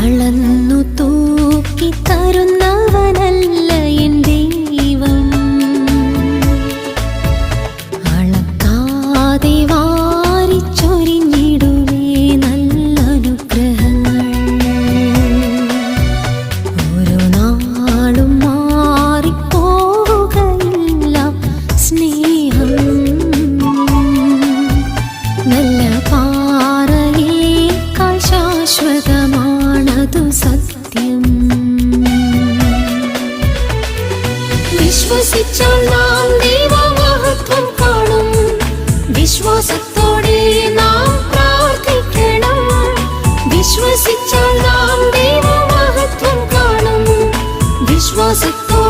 അളന്നു തൂക്കി തരുന്നവനല്ല എൻ ദൈവം. സ്നേഹം. നല്ല പാറയേക്കാൾ ശാശ്വതമാണതു സത്യം. വിശ്വസിച്ചാൽ നാം ദൈവമഹത്വം കാണും. വിശ്വാസത്തോടെ നാം പ്രാർത്ഥിക്കണം. വിശ്വസിച്ചാൽ നാം ദൈവമഹത്വം കാണും. വിശ്വാസത്തോടെ